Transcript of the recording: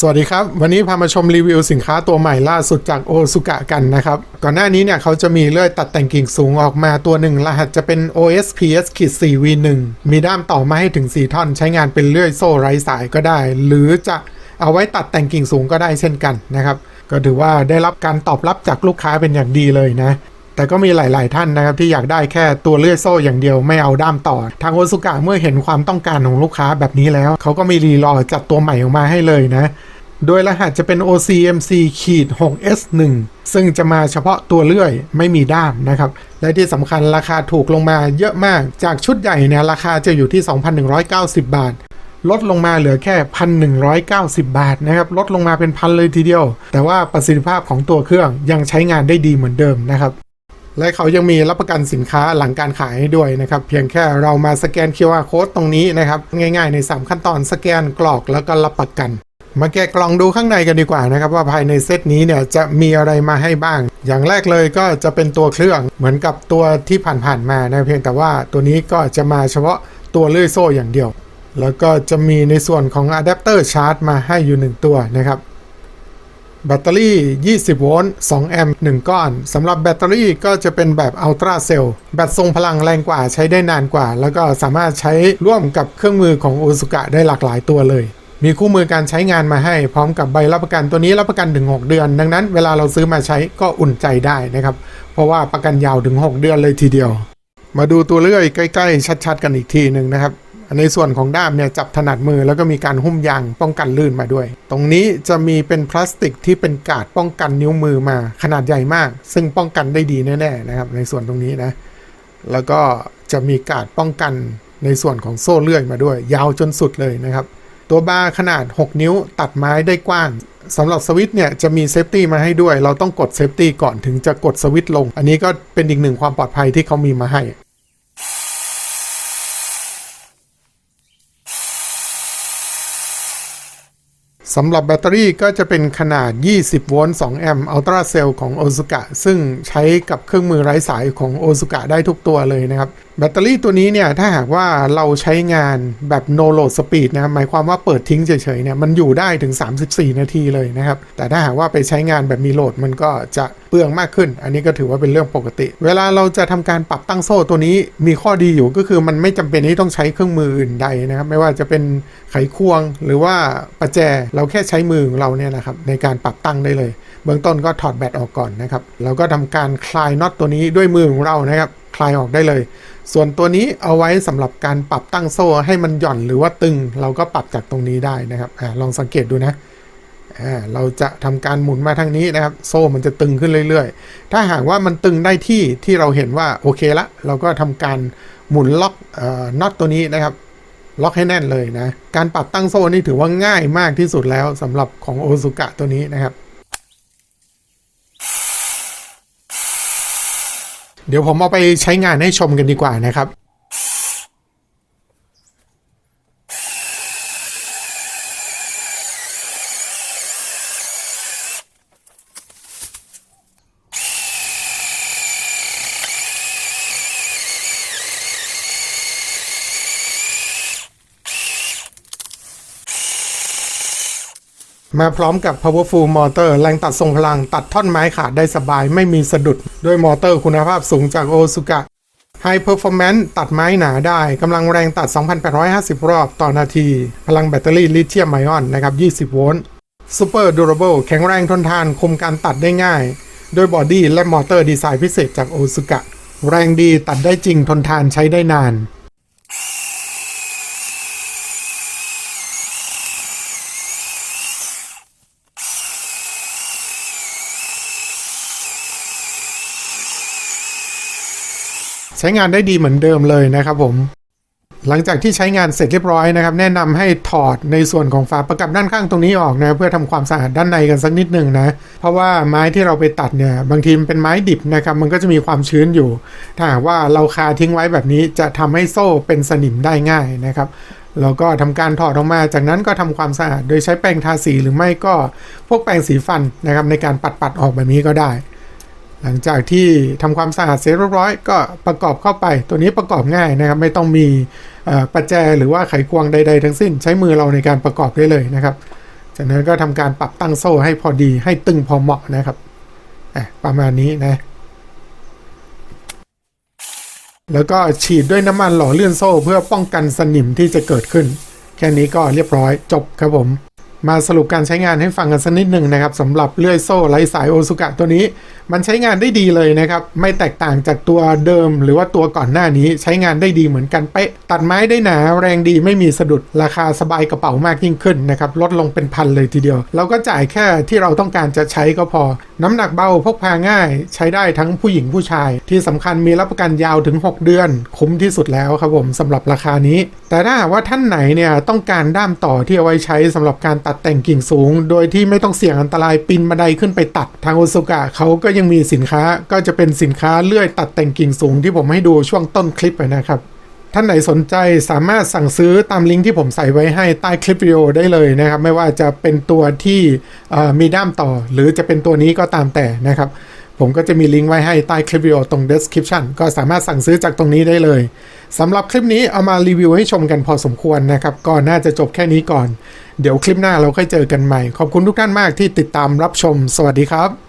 สวัสดีครับ วันนี้พามาชมรีวิวสินค้าตัวใหม่ล่าสุดจากโอซุกะกันนะครับ ก่อนหน้านี้เนี่ยเขาจะมีเลื่อยตัดแต่งกิ่งสูงออกมาตัวหนึ่งรหัสจะเป็น OSPS 4 V1 มีด้ามต่อมาให้ถึง 4 ท่อน ใช้งานเป็นเลื่อยโซ่ไร้สายก็ได้ หรือจะเอาไว้ตัดแต่งกิ่งสูงก็ได้เช่นกันนะครับ ก็ถือว่าได้รับการตอบรับจากลูกค้าเป็นอย่างดีเลยนะ แต่ก็มีหลาย ๆ ท่านนะครับที่อยากได้แค่ตัวเลื่อยโซ่อย่างเดียวไม่เอาด้ามต่อ ทางโอซุกะเมื่อเห็นความต้องการของลูกค้าแบบนี้แล้ว เขาก็มีรีรอจัดตัวใหม่ออกมาให้เลยนะ โดยรหัสจะเป็น OCMC ขีด 6S1 ซึ่งจะมาเฉพาะตัวเลื่อยไม่มีด้ามนะครับ และที่สำคัญราคาถูกลงมาเยอะมาก จากชุดใหญ่เนี่ยราคาจะอยู่ที่ 2,190 บาทลดลงมาเหลือแค่ 1,190 บาทนะครับ ลดลงมาเป็นพันเลยทีเดียว แต่ว่าประสิทธิภาพของตัวเครื่องยังใช้งานได้ดีเหมือนเดิมนะครับ และเขายังมีรับประกันสินค้าหลังการขายให้ด้วยนะครับ เพียงแค่เรามาสแกน QR code ตรงนี้นะครับ ง่ายๆใน 3 ขั้นตอนสแกนกรอกแล้วก็รับประกัน มาแกะกล่องดูข้างในกันดีกว่านะครับ ว่าภายในเซตนี้เนี่ยจะมีอะไรมาให้บ้าง อย่างแรกเลยก็จะเป็นตัวเครื่องเหมือนกับตัวที่ผ่านๆมานะเพียงแต่ว่าตัวนี้ก็จะมาเฉพาะตัวเลื่อยโซ่อย่างเดียว แล้วก็จะมีในส่วนของอะแดปเตอร์ชาร์จมาให้อยู่ 1 ตัวนะครับ แบตเตอรี่ 20 โวลต์ 2 แอมป์ 1 ก้อน สำหรับแบตเตอรี่ก็จะเป็นแบบอัลตราเซลล์แบตทรงพลังแรงกว่าใช้ได้นานกว่า แล้วก็สามารถใช้ร่วมกับเครื่องมือของโอซุกะได้หลากหลายตัวเลย มีคู่มือการใช้งานมาให้ พร้อมกับใบรับประกันตัวนี้รับประกันถึง 6 เดือน ดังนั้นเวลาเราซื้อมาใช้ก็อุ่นใจได้นะครับ เพราะว่าประกันยาวถึง 6 เดือนเลยทีเดียว มาดูตัวเลื่อยใกล้ ๆ ชัด ๆ กันอีกทีหนึ่งนะครับ ในส่วนของด้ามเนี่ยจับถนัดมือแล้วก็มีการหุ้มยางป้องกันลื่นมาด้วย ตรงนี้จะมีเป็นพลาสติกที่เป็นกาดป้องกันนิ้วมือมาขนาดใหญ่มาก ซึ่งป้องกันได้ดีแน่ๆนะครับในส่วนตรงนี้นะแล้วก็จะมีกาดป้องกันในส่วนของโซ่เลื่อยมาด้วย ยาวจนสุดเลยนะครับ ตัวบาร์ขนาด 6 นิ้วตัดไม้ได้กว้างสำหรับสวิตช์เนี่ยจะมีเซฟตี้มาให้ด้วย เราต้องกดเซฟตี้ก่อนถึงจะกดสวิตช์ลง อันนี้ก็เป็นอีกหนึ่งความปลอดภัยที่เขามีมาให้ สำหรับแบตเตอรี่ก็จะเป็นขนาด 20 โวลต์ 2 แอมป์อัลตราเซลล์ของโอซุกะซึ่งใช้กับเครื่องมือไร้สายของโอซุกะได้ทุกตัวเลยนะครับ แบตเตอรี่ตัวนี้เนี่ย ถ้าหากว่าเราใช้งานแบบโนโลดสปีดนะครับหมายความว่าเปิดทิ้งเฉยๆเนี่ย มันอยู่ได้ถึง 34 นาทีเลยนะครับ แต่ถ้าหากว่าไปใช้งานแบบมีโหลดมันก็จะเปลืองมากขึ้น อันนี้ก็ถือว่าเป็นเรื่องปกติ เวลาเราจะทำการปรับตั้งโซ่ตัวนี้มีข้อดีอยู่ก็คือมันไม่จำเป็นที่ต้องใช้เครื่องมืออื่นใดนะครับ ไม่ว่าจะเป็นไขควงหรือว่าประแจเราแค่ใช้มือของเราเนี่ยนะครับในการปรับตั้งได้เลย เบื้องต้นก็ถอดแบตออกก่อนนะครับเราก็ทำการคลายน็อตตัวนี้ด้วยมือของเรานะครับคลายออกได้เลย ส่วนตัวนี้เอาไว้สำหรับการปรับตั้งโซ่ให้มันหย่อนหรือว่าตึง เราก็ปรับจากตรงนี้ได้นะครับอลองสังเกตดูนะ เราจะทำการหมุนมาทางนี้นะครับ โซ่มันจะตึงขึ้นเรื่อยๆ ถ้าหากว่ามันตึงได้ที่ที่เราเห็นว่าโอเคละ เราก็ทำการหมุนล็อกออน็อตตัวนี้นะครับ ล็อกให้แน่นเลยนะ การปรับตั้งโซ่นี่ถือว่าง่ายมากที่สุดแล้วสำหรับของโอซุกะตัวนี้นะครับ เดี๋ยวผมเอาไปใช้งานให้ชมกันดีกว่านะครับ มาพร้อมกับ powerful motor แรงตัดทรงพลัง ตัดท่อนไม้ขาดได้สบายไม่มีสะดุด ด้วยมอเตอร์คุณภาพสูงจากโอซุกะ High Performance ตัดไม้หนาได้ กำลังแรงตัด 2,850 รอบต่อนาที พลังแบตเตอรี่ลิเธียมไอออนนะครับ 20 โวลต์ Super Durable แข็งแรงทนทานคุมการตัดได้ง่าย โดยบอดี้และมอเตอร์ดีไซน์พิเศษจากโอซุกะ แรงดีตัดได้จริงทนทานใช้ได้นาน ใช้งานได้ดีเหมือนเดิมเลยนะครับผม หลังจากที่ใช้งานเสร็จเรียบร้อยนะครับ แนะนำให้ถอดในส่วนของฝาประกับด้านข้างตรงนี้ออกนะเพื่อทำความสะอาดด้านในกันสักนิดหนึ่งนะ เพราะว่าไม้ที่เราไปตัดเนี่ยบางทีมันเป็นไม้ดิบนะครับ มันก็จะมีความชื้นอยู่ ถ้าหากว่าเราคาทิ้งไว้แบบนี้จะทำให้โซ่เป็นสนิมได้ง่ายนะครับแล้วก็ทำการถอดออกมาจากนั้นก็ทำความสะอาด โดยใช้แปรงทาสีหรือไม่ก็พวกแปรงสีฟันนะครับในการปัดปัดๆออกแบบนี้ก็ได้ หลังจากที่ทำความสะอาดเสร็จเรียบร้อยก็ประกอบเข้าไป ตัวนี้ประกอบง่ายนะครับ ไม่ต้องมีประแจหรือว่าไขควงใด ๆ ทั้งสิ้น ใช้มือเราในการประกอบได้เลยนะครับ จากนั้นก็ทำการปรับตั้งโซ่ให้พอดีให้ตึงพอเหมาะนะครับประมาณนี้นะ แล้วก็ฉีดด้วยน้ำมันหล่อเลื่อนโซ่เพื่อป้องกันสนิมที่จะเกิดขึ้น แค่นี้ก็เรียบร้อยจบครับผม มาสรุปการใช้งานให้ฟังกันสักนิดหนึ่งนะครับสำหรับเลื่อยโซ่ไร้สายโอซุกะตัวนี้ มันใช้งานได้ดีเลยนะครับ ไม่แตกต่างจากตัวเดิม หรือว่าตัวก่อนหน้านี้ใช้งานได้ดีเหมือนกันเป๊ะ ตัดไม้ได้หนาแรงดีไม่มีสะดุดราคาสบายกระเป๋ามากยิ่งขึ้นนะครับ ลดลงเป็นพันเลยทีเดียว เราก็จ่ายแค่ที่เราต้องการจะใช้ก็พอ น้ำหนักเบาพกพาง่าย ใช้ได้ทั้งผู้หญิงผู้ชาย ที่สำคัญมีรับประกันยาวถึง 6 เดือน คุ้มที่สุดแล้วครับผมสำหรับราคานี้แต่ถ้าหากว่าท่านไหนเนี่ยต้องการด้ามต่อที่เอาไว้ใช้สำหรับการตัดแต่งกิ่งสูง โดยที่ไม่ต้องเสี่ยงอันตรายปีนบันไดขึ้นไปตัดทางโอซุกะเขาก็ยังมีสินค้าก็จะเป็นสินค้าเลื่อยตัดแต่งกิ่งสูงที่ผมให้ดูช่วงต้นคลิปไปนะครับท่านไหนสนใจสามารถสั่งซื้อตามลิงก์ที่ผมใส่ไว้ให้ใต้คลิปวิดีโอได้เลยนะครับ ไม่ว่าจะเป็นตัวที่มีด้ามต่อ หรือจะเป็นตัวนี้ก็ตามแต่นะครับ ผมก็จะมีลิงก์ไว้ให้ใต้คลิปวิดีโอตรง description ก็สามารถสั่งซื้อจากตรงนี้ได้เลย สำหรับคลิปนี้เอามารีวิวให้ชมกันพอสมควรนะครับ ก็น่าจะจบแค่นี้ก่อน เดี๋ยวคลิปหน้าเราค่อยเจอกันใหม่ ขอบคุณทุกท่านมากที่ติดตามรับชม สวัสดีครับ